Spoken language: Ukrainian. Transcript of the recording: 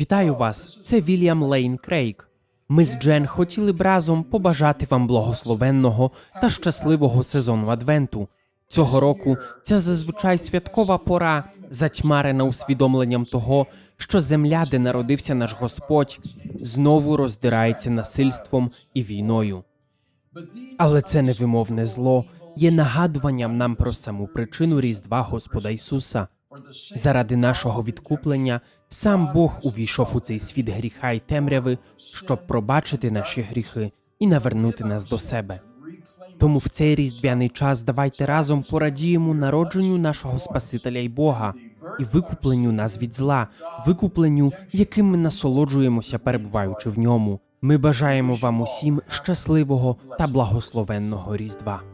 Вітаю вас! Це Вільям Лейн Крейг. Ми з Джен хотіли б разом побажати вам благословенного та щасливого сезону Адвенту. Цього року ця зазвичай святкова пора затьмарена усвідомленням того, що земля, де народився наш Господь, знову роздирається насильством і війною. Але це невимовне зло є нагадуванням нам про саму причину Різдва Господа Ісуса. Заради нашого відкуплення сам Бог увійшов у цей світ гріха й темряви, щоб пробачити наші гріхи і навернути нас до себе. Тому в цей різдвяний час давайте разом порадіємо народженню нашого Спасителя й Бога і викупленню нас від зла, викупленню, яким ми насолоджуємося, перебуваючи в ньому. Ми бажаємо вам усім щасливого та благословенного Різдва.